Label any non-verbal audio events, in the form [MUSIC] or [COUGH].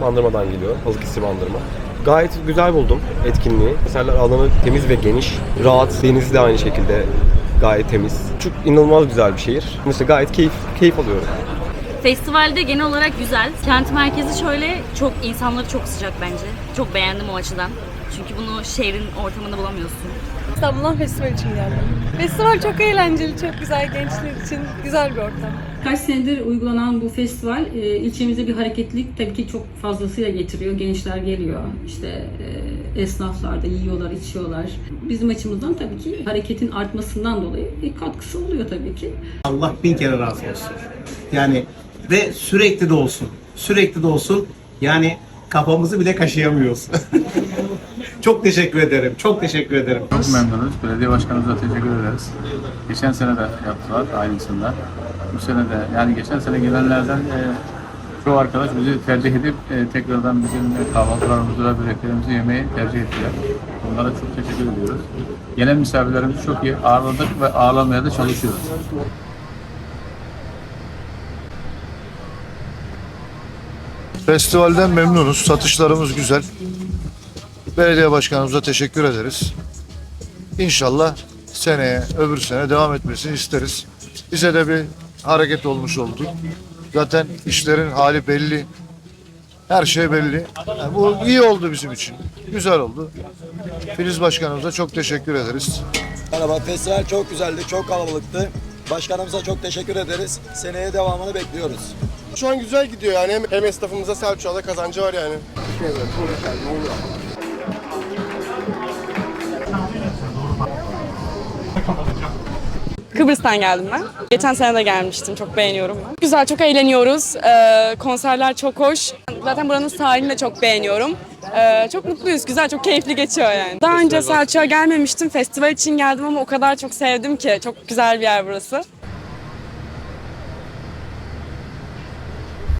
Bandırmadan geliyor. Balıkesir Bandırma. Gayet güzel buldum etkinliği. Eserler alanı temiz ve geniş. Rahat. Deniz de aynı şekilde gayet temiz. Çok inanılmaz güzel bir şehir. Mesela gayet keyif, keyif alıyorum. Festivalde genel olarak güzel. Kent merkezi şöyle çok insanları çok sıcak bence. Çok beğendim o açıdan. Çünkü bunu şehrin ortamında bulamıyorsun. İstanbul'dan festival için geldim. Festival çok eğlenceli, çok güzel gençler için güzel bir ortam. Kaç senedir uygulanan bu festival e, ilçemize bir hareketlilik tabii ki çok fazlasıyla getiriyor. Gençler geliyor, işte e, esnaflar da yiyorlar, içiyorlar. Bizim açımızdan tabii ki hareketin artmasından dolayı bir katkısı oluyor tabii ki. Allah bin kere razı olsun. Yani ve sürekli de olsun. Sürekli de olsun. Yani kafamızı bile kaşıyamıyoruz. [LAUGHS] çok teşekkür ederim. Çok teşekkür ederim. Çok memnunuz. Belediye başkanımıza teşekkür ederiz. Geçen sene de yaptılar aynısından. Bu sene de yani geçen sene gelenlerden e, çoğu arkadaş bizi tercih edip e, tekrardan bizim e, kahvaltılarımızı ve böreklerimizi yemeyi tercih ettiler. Onlara çok teşekkür ediyoruz. Gelen misafirlerimizi çok iyi ağırladık ve ağırlamaya da çalışıyoruz. Festivalden memnunuz. Satışlarımız güzel. Belediye başkanımıza teşekkür ederiz. İnşallah seneye, öbür sene devam etmesini isteriz. Bize de bir hareket olmuş oldu. Zaten işlerin hali belli. Her şey belli. Yani bu iyi oldu bizim için. Güzel oldu. Filiz başkanımıza çok teşekkür ederiz. Merhaba, festival çok güzeldi, çok kalabalıktı. Başkanımıza çok teşekkür ederiz. Seneye devamını bekliyoruz. Şu an güzel gidiyor yani hem, hem esnafımıza Selçuk'a da kazancı var yani. Kıbrıs'tan geldim ben. Geçen sene de gelmiştim, çok beğeniyorum ben. Güzel, çok eğleniyoruz. Ee, konserler çok hoş. Zaten buranın sahilini de çok beğeniyorum. Ee, çok mutluyuz, güzel, çok keyifli geçiyor yani. Daha önce Selçuk'a gelmemiştim, festival için geldim ama o kadar çok sevdim ki. Çok güzel bir yer burası.